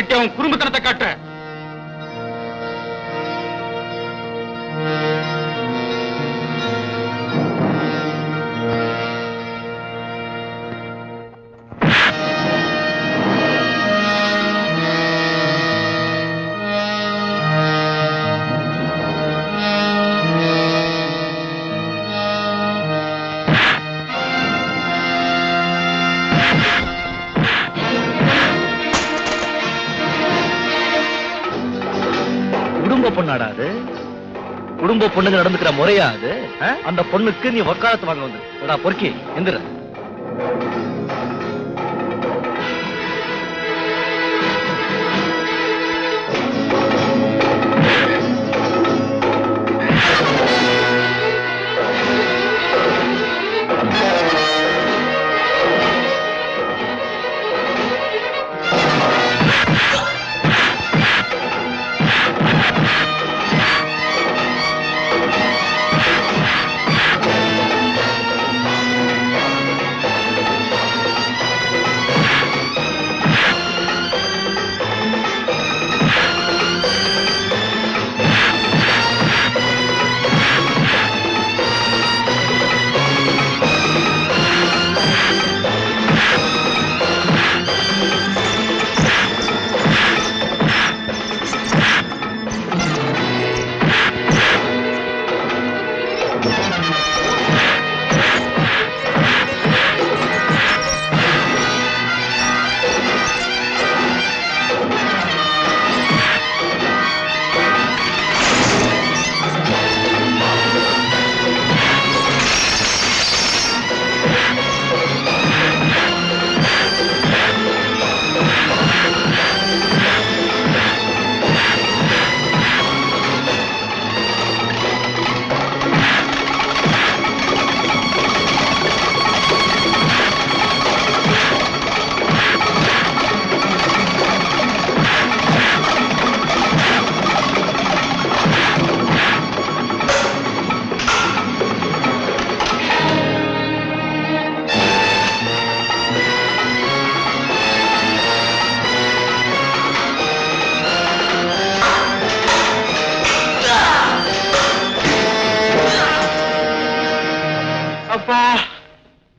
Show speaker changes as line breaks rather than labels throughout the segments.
பொண்ணுகிட்ட அவன் குடும்பத்தனத்தை காட்ட
பொண்ணாடா அது குடும்ப பொண்ணுங்க நடந்துக்கிற முறையா அது? அந்த பொண்ணுக்கு நீ வக்காலத்து வாங்க வந்து. பொறுக்கி எந்திர.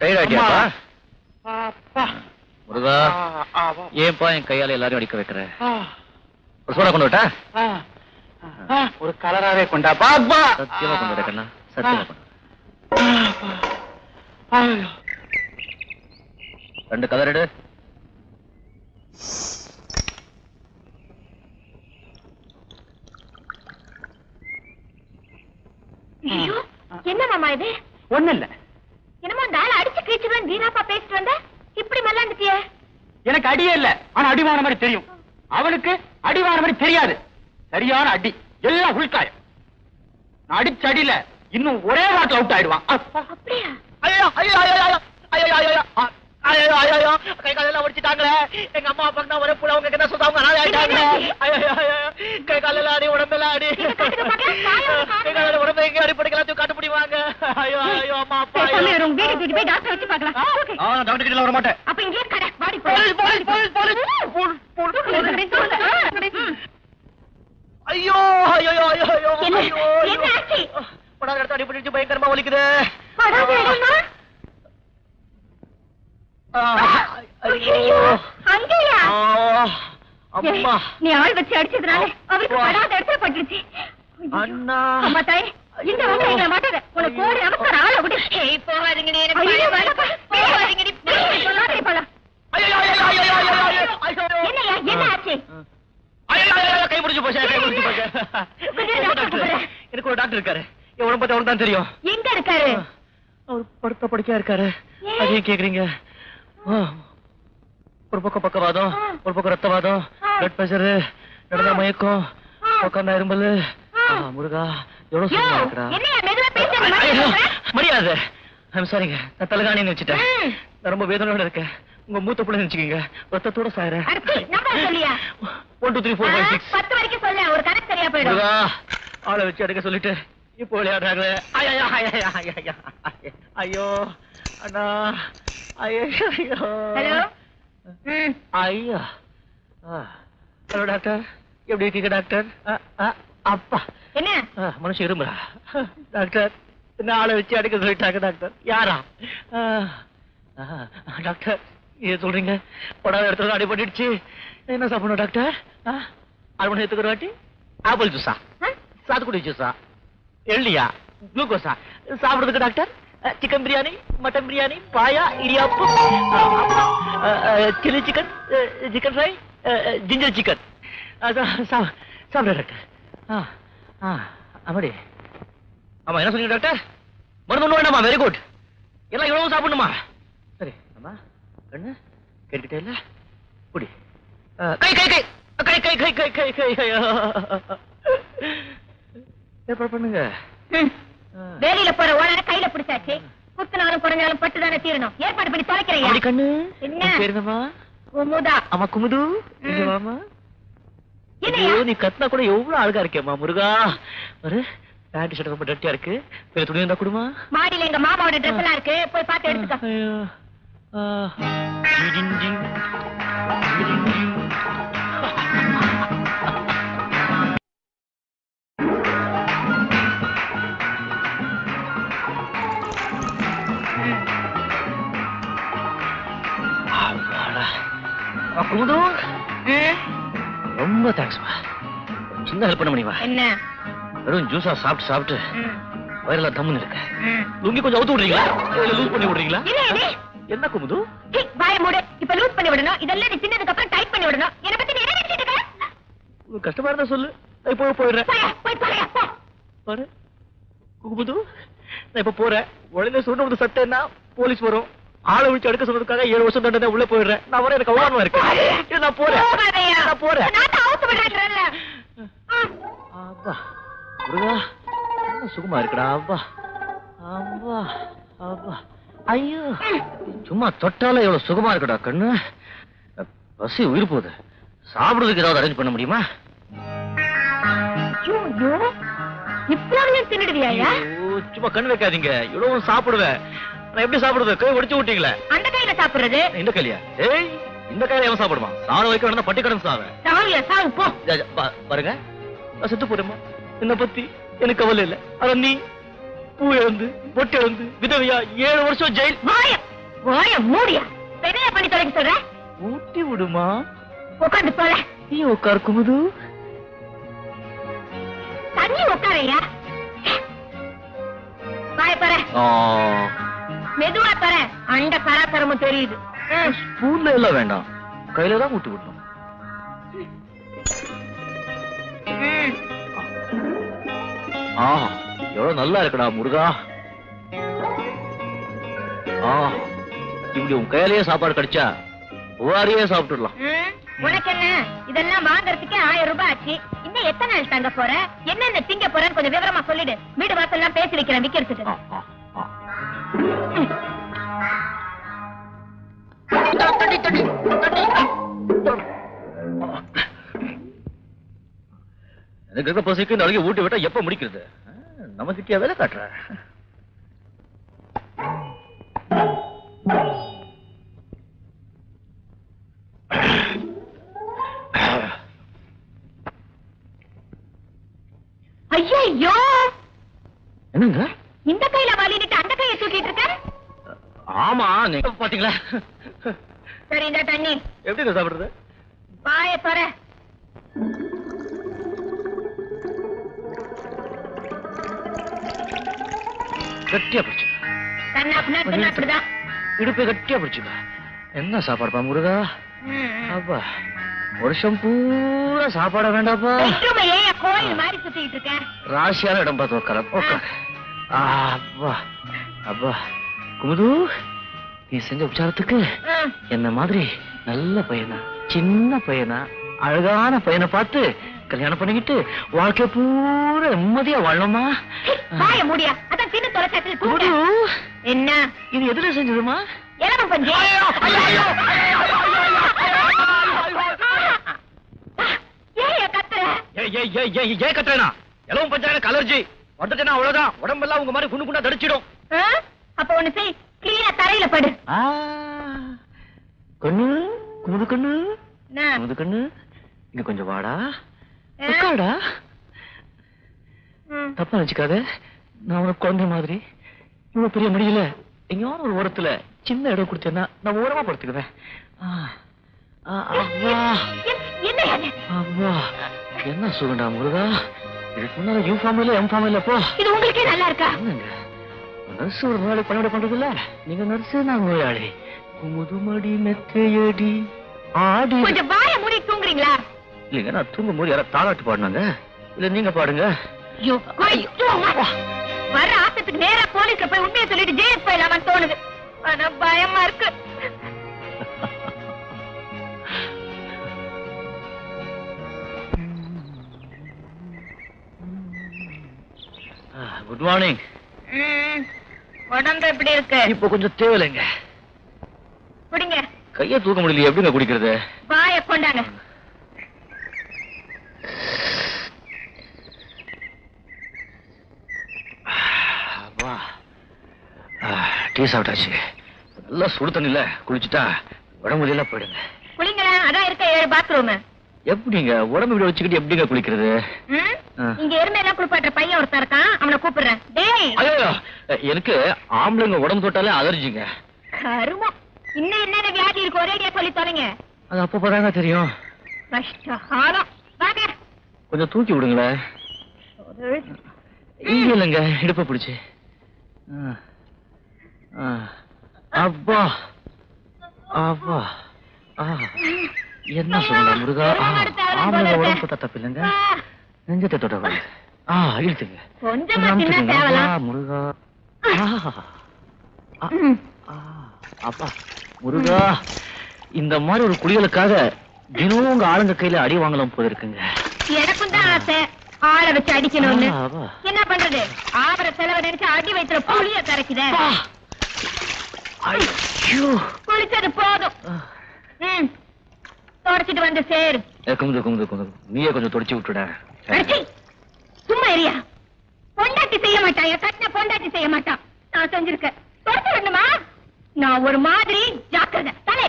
டயர்ட் ஆயிட்டியாப்பா
அப்பா
முருகா
ஆ, ஆ, வா.
ஏன்பா என் கையால எல்லாரையும் அடிக்க வைக்கிற?
ஆ,
ஒரு சோடா கொண்டு விட்டா
ஆ, ஆ, ஒரு கலராவே கொண்டா. பாப்பா.
சத்தியமா கொண்டு விட கண்ணா சத்தியமா கொண்டு வா.
ஐயோ.
ரெண்டு கலர் எடு.
என்ன மாமா இது?
ஒண்ணு இல்ல.
கிழிச்சுவேன் வீணாப்பா பேசிட்டு வந்த? இப்படி மல்லாந்துட்டியே
எனக்கு அடியே இல்ல. ஆனா அடிவான மாதிரி தெரியும். அவனுக்கு அடிவான மாதிரி தெரியாது. சரியான அடி. எல்லாம் உள்காயம். நான் அடிச்ச அடியில இன்னும் ஒரே வாட்டில் அவுட் ஆயிடுவான். அப்பா.
அப்படியா?
ஐயோ ஐயோ ஐயோ ஐயோ ஐயோ ஐயோ ஐயோ. ஆ, ஐயோ ஐயோ ஐயோ. கை காலெல்லாம் ஒடிச்சிட்டாங்களே எங்க அம்மா அப்பா தான் ஒரே புள்ள அவங்க ஆயிட்டாங்களே ஐயோ ஐயோ ஐயோ. கை காலெல்லாம் அடி உடம்பெல்லாம் அடி. கை உடம்பு எங்க காட்டு ஐயோ ஐயோ அம்மா அப்பா ஐயோ.
பேசாம இரு, உங்க வீட்டுக்கு கூட்டிட்டு போய் டாக்டர் வச்சு பார்க்கலாம் ஓகே.
ஆ டாக்டர் கிட்ட வர மாட்டேன்
அப்ப இங்கே கடை பாடி
போலீஸ் போலீஸ் போலீஸ் போலீஸ் போல் போல் ஐயோ ஐயோ ஐயோ ஐயோ
என்ன?
ஐயோ
என்ன ஆச்சு?
படாத இடத்த அடிபட்டு பயங்கரமா வலிக்குது ஆ, ஐயோ
அங்கேயா
ஆ, அம்மா
நீ ஆள் வச்சு அடிச்சதுனால அவருக்கு
அப்பா.
படாத இடத்துல பட்டுருச்சு
அண்ணா
அம்மா தாய் இந்த எங்களை மாட்டாத உனக்கு கோடி
எனக்கு ஒரு டாக்டர் இருக்காரு. என் உடம்பு பத்தி அவருக்கு தான் தெரியும்.
எங்க இருக்காரு?
அவர் படுத்த படுக்கையா இருக்காரு.
ஏன்?
அதையும் கேக்குறீங்க. ஒரு பக்கம் பக்கவாதம். ஒரு பக்கம் ரத்தவாதம்.
ஆ.
பிளட் பிரஷர் நடந்தா மயக்கம். உட்காந்தா இரும்பல். முருகா எவ்வளவு? மரியாதை. ஐம் சாரிங்க நான் தலகாணின்னு வச்சுட்டேன். நான் ரொம்ப வேதனையோட இருக்கேன். உங்க மூத்த பிள்ளை நினைச்சுக்கீங்க. ரத்தத்தோட
சொல்லியா?
One two three four five six
பத்து வரைக்கும் சொல்ல. ஒரு கணக்கு சரியா போயிடும்.
ஆளை வச்சு எடுக்க சொல்லிட்டு இப்போ விளையாடுறாங்களே. ஐயா அண்ணா. ஐயோ ஐயோ.
ஹலோ?
டாக்டர். எப்படி இருக்கீங்க டாக்டர்? அப்பா.
என்ன?
மனுஷன் இருமுறா டாக்டர். ஆளை வச்சு அடிக்க சொல்லிட்டாங்க டாக்டர். யாரா? டாக்டர் ஏன் சொல்றீங்க? படாத இடத்துல அடிபட்டுடுச்சு என்ன சாப்பிடணும் டாக்டர்? ஆ, அரை மணி நேரத்துக்கு ஒரு வாட்டி? ஆப்பிள் ஜூஸா? சாத்துக்குடி ஜூஸா? எள்ளியா? குளுக்கோஸா? சாப்பிடுறதுக்கு doctor? Chicken biryani mutton biryani paya இடியாப்பு chilli chicken chicken fry ginger chicken. சாப்பிட டாக்டர். ஆ ஆ அப்படி ஆமா என்ன சொன்னீங்க டாக்டர் மருந்து வேண்டாமா? வெரி குட் எல்லாம் இவ்வளவு சாப்பிடணுமா? சரி அம்மா கண்ணு கேட்டுக்கிட்டே இல்ல? குடி. கை கை கை. கை கை கை கை கை கை கை. ஏற்பாடு பண்ணுங்க.
வேலையில போற ஓனரை கையில பிடிச்சாச்சு. குத்துனாலும் குறைஞ்சாலும் பட்டு தானே தீரணும். ஏற்பாடு பண்ணி
அப்படி
தொலைக்கிறையா
கண்ணு.
என்ன? குமுதா.
அம்மா குமுது. நீ கத்தினா கூட எவ்வளவு அழகா இருக்கேம்மா முருகா. ஒரு பேண்ட் ஷர்ட் ரொம்ப டட்டியா இருக்கு. வேற துணி இருந்தா கொடுமா?
மாடியில எங்க மாமாவோட ட்ரெஸ் எல்லாம் இருக்கு. போய் பார்த்து எடுத்துக்க.
ஐயோ. ஆ. அப்பாடா. ரொம்ப தேங்க்ஸ்மா சின்ன ஹெல்ப் பண்ண முடியுமா?
என்ன?
வெறும் ஜூஸா சாப்பிட்டு சாப்பிட்டு
ம்.
வயிறெல்லாம் தம்முன்னு இருக்கு. லுங்கி கொஞ்சம் அவுத்து விடுறீங்களா? இல்ல லூஸ் பண்ணி விடுறீங்களா?
என்ன
குமுது?
வாய மூடு. இப்ப லூஸ் பண்ணி விடணும். இதெல்லாம் நீ சின்னதுக்கு அப்புறம் டைட் பண்ணி விடணும். என்ன பத்தி நீ என்ன நினைச்சிட்டு இருக்க?
கஷ்டமா இருந்தா சொல்லு. நான் இப்போ போயிடுறேன்.
போயா, போய் தொலையா, போ.
பாரு. குமுது நான் இப்ப போறேன். உடனே சொன்ன வந்து சத்தேன்னா போலீஸ் வரும். ஆளை விட்டு எடுக்க சொன்னதுக்காக ஏழு வருஷம் தண்டனை உள்ள போயிடுறேன். நான் வர எனக்கு அவமானமா இருக்கு. நான் போறேன். நான் போறேன்.
ஆ.
முருகா என்ன சுகமா இருக்குடா? அப்பா அப்பா அப்பா ஐயோ. சும்மா தொட்டால எவ்வளவு சுகமா இருக்குடா கண்ணு. பசி உயிர் போகுது. சாப்பிடுறதுக்கு ஏதாவது அரேஞ்ச் பண்ண முடியுமா? சும்மா கண் வைக்காதீங்க. இவ்வளவு சாப்பிடுவேன். நான் எப்படி சாப்பிடுவேன் கை ஒடிச்சு விட்டீங்களே
அந்த கையில சாப்பிடுறது?
இந்த கையிலையா? ஏய் இந்த கையில எவன் சாப்பிடுமா சாவ வைக்க வேணா பட்டி கடன்
சாவு. போ.
ஜா, பா- பாருங்க. செத்து போறேம்மா என்ன பத்தி எனக்கு கவலை இல்ல. ஆனா நீ பூ இழந்து பொட்டு இழந்து விதவையா ஏழு வருஷம் ஜெயில்.
வாய மூடியா? பெரிய பண்ணி தொலைக்க சொல்ற?
ஊட்டி விடுமா?
உட்காந்து போல
நீ உட்கார் குமுது
தண்ணி உட்காரையா? வாய பாரு மெதுவா பாரு அண்ட கராத்தரமும் தெரியுது.
ஸ்பூன்ல எல்லாம் வேண்டாம். கையில தான் ஊட்டி விடணும். ஆ எவ்வளவு நல்லா இருக்குடா முருகா. ஆ இப்படி உன் கையிலேயே சாப்பாடு கிடைச்சா புவாரியே சாப்பிட்டுடலாம்.
ம். உனக்கு என்ன இதெல்லாம் வாங்குறதுக்கே ஆயிரம் ரூபாய் ஆச்சு. இன்னும் எத்தனை நாள் தங்க போற? என்னென்ன திங்க போறேன்னு கொஞ்சம் விவரமா சொல்லிடு. வீடு வாசல் எல்லாம் பேசி வைக்கிறேன் விக்கிறதுக்கு.
எனக்கு இருக்க பசிக்கு இந்த அழகி ஊட்டி விட்டா எப்ப முடிக்கிறது? நம்ம கிட்டியா வேலை காட்டுற.
ஐயோ
என்னங்க?
இந்த கையில வாலிட்டு அந்த கையை தூக்கிட்டு இருக்க?
ஆமா நீங்க பாத்தீங்களா?
சரி இந்த தண்ணி.
எப்படி சாப்பிடுறது?
வாய பாரு
கட்டியா பிடிச்சு
கண்ணா பின்னா அப்படிதான்.
இடுப்பை கட்டியா பிடிச்சுப்பா என்ன சாப்பாடுப்பா முருகா. அப்பா வருஷம் பூரா சாப்பாட வேண்டாப்பா ராசியான இடம் பார்த்து உட்கார உட்கார அப்பா அப்பா. குமுது நீ செஞ்ச உபச்சாரத்துக்கு. என்ன மாதிரி நல்ல பையனா சின்ன பையனா அழகான பையனை பார்த்து கல்யாணம் பண்ணிக்கிட்டு வாழ்க்கை பூரா நிம்மதியா வாழணுமா?
வாய மூடியா. அதான் சின்ன தொலைச்சாட்டில் கூப்பிடு என்ன?
இது எதுல செஞ்சதுமா?
எலம பஞ்சு. ஏன்
கத்துறேனா? எலவும் பஞ்சாயத்து அலர்ஜி வந்துட்டேனா அவ்வளவுதான். உடம்பெல்லாம் உங்க மாதிரி குண்டு குண்டா தடிச்சிடும்?
அப்ப ஒண்ணு செய். கிளீனா தரையில படு.
ஆ, கண்ணு குமுது கண்ணு? குமுது கண்ணு. இங்க கொஞ்சம் வாடா.
ஆ?
தப்பா நினைச்சுக்காத. நான் உனக்கு குழந்தை மாதிரி. இவ்வளவு பெரிய முடியல எங்கேயாவது ஒரு ஓரத்துல சின்ன இடம் கொடுத்தேன்னா நான் ஓரமா படுத்துக்குவேன்.
என்ன
சுகண்டா முருகா? இதுக்கு முன்னால யூ ஃபார்ம் இல்ல எம் ஃபார்ம் இல்ல போ.
இது உங்களுக்கே நல்லா இருக்கா?
நர்ஸ் ஒரு நோயாளி பணிவிட பண்றது இல்ல நீங்க நர்ஸ் நான் நோயாளி. முதுமடி மெத்தையடி ஆடி.
கொஞ்சம் வாய மூடி தூங்குறீங்களா?
இல்லைங்க நான் தூங்கும் போது யாராவது தாளாட்டு பாடினாங்க. இல்ல நீங்க பாடுங்க.
ஐயோ. வர ஆசத்துக்கு நேரா போலீஸ்ல போய் உண்மையை சொல்லிட்டு ஜெயிலுக்கு போயிடலாமான்னு தோணுது. ஆனா பயமா இருக்கு.
குட் மார்னிங்
உடம்பு எப்படி இருக்கு?
இப்போ கொஞ்சம் தேவையில்லைங்க.
குடிங்க.
கையை தூக்க முடியல எப்படிங்க குடிக்கிறது?
வாய கொண்டாங்க.
டீ சாப்பிட்டாச்சு நல்லா சுடு தண்ணில குளிச்சுட்டா உடம்பு முடியல போயிடுங்க.
குளிங்களேன் அதான் இருக்க ஏழு பாத்ரூம்
எப்படிங்க? உடம்பு இப்படி வச்சுக்கிட்டு எப்படிங்க குளிக்கிறது.
இங்க எருமை எல்லாம் குளிப்பாட்டுற பையன் ஒருத்தன் இருக்கான். அவனை கூப்பிடுறேன்.
எனக்கு ஆம்பளைங்க உடம்பு தொட்டாலே அலர்ஜிங்க
கருமம். இன்னும் என்னென்ன வியாதி இருக்கு? ஒரேடியா சொல்லி தொலைங்க.
அது அப்ப தாங்க தெரியும்.
வாங்க.
கொஞ்சம் தூக்கி விடுங்களேன். இங்க இல்லைங்க இடுப்ப பிடிச்சு. ஆ. அப்பா அப்பா. என்ன சொல்லுங்க முருகா? ஆ, ஆம்பளைங்க உடம்பு தொட்டா நெஞ்சத்தை தொட்ட. ஆ இழுத்துங்க. முருகா? அப்பா முருகா இந்த மாதிரி ஒரு குளிகளுக்காக தினம் உங்க ஆளுங்க கையில அடி வாங்கலாம் போல இருக்குங்க.
எனக்கும் தான் ஆசை. ஆளை வச்சு அடிக்கணும்னு. என்ன பண்றது? ஆபர செலவு நினைச்சு அடி வயிற்றுல புளிய கரைக்குதே. குளிச்சது போதும். தொடச்சிட்டு வந்து சேரு.
குமுது குமுது குமுது. நீயே கொஞ்சம் தொடச்சு விட்டுட.
சும்மா இருயா பொண்டாட்டி செய்ய மாட்டான் என் கட்டின பொண்டாட்டி செய்ய மாட்டான் நான் செஞ்சிருக்கேன். தொடச்சு விடணுமா? நான் ஒரு மாதிரி ஜாக்கிரதை. தலை.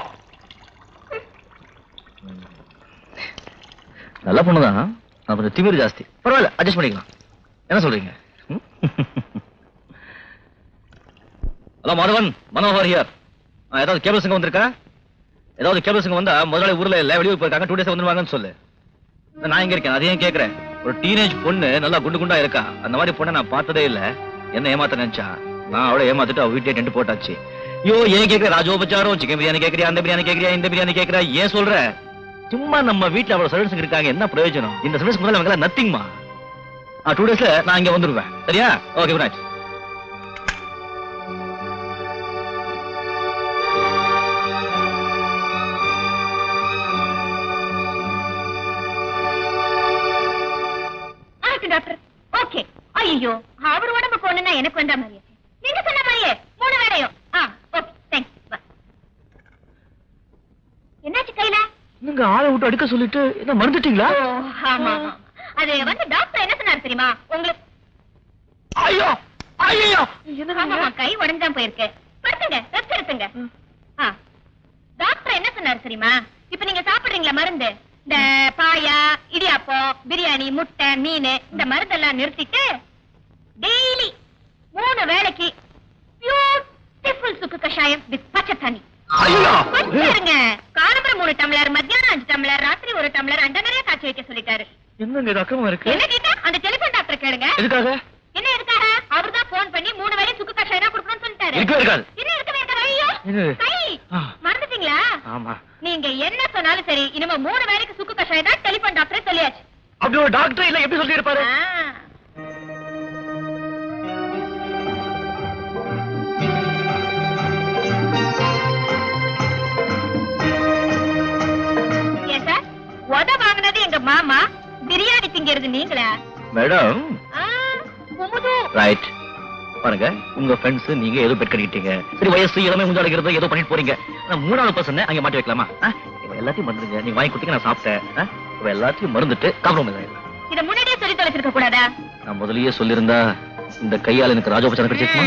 நல்ல பொண்ணுதான். நான் கொஞ்சம் திமிரு ஜாஸ்தி. பரவாயில்ல அட்ஜஸ்ட் பண்ணிக்கலாம். என்ன சொல்றீங்க? ஹலோ மாதவன் மனோகர் ஹியர் ஏதாவது கேபிள் சங்கம் வந்திருக்கா? ஏதாவது கேபிள் சங்கம் வந்தா முதலாளி ஊர்ல இல்ல வெளியூர் போயிருக்காங்க டூ டேஸ் வந்துருவாங்கன்னு சொல்லு. நான் இங்க இருக்கேன் அதையும் கேட்கறேன் ஒரு டீனேஜ் பொண்ணு நல்லா குண்டு குண்டா இருக்கா? அந்த மாதிரி பொண்ணை நான் பார்த்ததே இல்ல. என்ன ஏமாத்த நினைச்சா? நான் அவளை ஏமாத்திட்டு அவ வீட்டை டென்ட் போட்டாச்சு. ஐயோ ஏன் கேட்கிற ராஜோபச்சாரம் சிக்கன் பிரியாணி கேட்கறியா அந்த பிரியாணி கேக்குறியா இந்த பிரியாணி கேக்குறியா? ஏன் சொல்ற? சும்மா நம்ம வீட்டுல அவ்வளவு சர்வீஸ் இருக்காங்க என்ன பிரயோஜனம்? இந்த சர்வீஸ் முதல்ல நத்திங்மா டூ டேஸ்ல நான் இங்க வந்துருவேன். சரியா? ஓகே குட்
டாக்டர் ஓகே ஐயோ அவர் உடம்புக்கு ஒண்ணுன்னா எனக்கு வந்த மாதிரியே நீங்க சொன்ன மாதிரியே மூணு வேலையும் ஆ ஓகே தேங்க்ஸ் என்னாச்சு கையில?
நீங்க ஆளை விட்டு அடிக்க சொல்லிட்டு என்ன மறந்துட்டீங்களா?
ஆமா. அது வந்து டாக்டர் என்ன சொன்னாரு தெரியுமா? உங்களுக்கு
ஐயோ ஐயோ!
ஆமாமா, கை உடஞ்சான் போயிருக்கு. படுத்துங்க ரெஸ்ட் எடுத்துங்க. டாக்டர் என்ன சொன்னாரு தெரியுமா? இப்ப நீங்க சாப்பிடுறீங்களா மருந்து? இந்த பாயா இடியாப்பம் பிரியாணி முட்டை மீன் இந்த மருந்தெல்லாம் நிறுத்திட்டு டெய்லி மூணு வேளைக்கு பியூட்டிஃபுல் சுக்கு கஷாயம் வித் பச்சை தண்ணி இருங்க காலம்பரம் மூணு டம்ளர் மத்தியானம் அஞ்சு டம்ளர் ராத்திரி ஒரு டம்ளர் அண்ட நிறைய காய்ச்சி வைக்க சொல்லிட்டாரு.
இது அக்கமா இருக்கு?
என்ன கேட்டா அந்த டெலிபோன் டாக்டர் கேளுங்க.
எதுக்காக?
என்ன எதுக்காக? அவர்தான் போன் பண்ணி மூணு வேளை சுக்கு கஷாயம் தான் கொடுக்கணும்னு சொல்லிட்டாரு. என்ன இருக்கவே
ஆ.
மறந்துட்டீங்களா?
ஆமா.
நீங்க என்ன சொன்னாலும் சரி இனிமே மூணு வேளைக்கு சுக்கு கஷாயம் தான் டெலிபோன் டாக்டரே சொல்லியாச்சு.
அப்படி ஒரு டாக்டர் இல்ல எப்படி சொல்லி இருப்பாரு
ஆ. ஏன் சார் உத வாங்கினது எங்க மாமா? பிரியாணி திங்கிறது நீங்களா?
மேடம். ரைட் பாருங்க உங்க ஃப்ரெண்ட்ஸ் நீங்க ஏதோ பெட் கட்டிக்கிட்டீங்க. சரி வயசு இளமை முஞ்சு அடைக்கிறது ஏதோ பண்ணிட்டு போறீங்க. மூணாவது பர்சன் அங்க மாட்டி வைக்கலாமா? எல்லாத்தையும் மறந்துடுங்க நீங்க வாங்கி கொடுத்தீங்க நான் சாப்பிட்டேன்? இவ எல்லாத்தையும் மறந்துட்டு ஆயிடலாம்
இத. முன்னாடியே சொல்லி தொலைச்சிருக்க கூடாதா?
நான் முதல்லயே சொல்லியிருந்தா இந்த கையால எனக்கு ராஜோபச்சாரம் கிடைச்சிருக்குமா.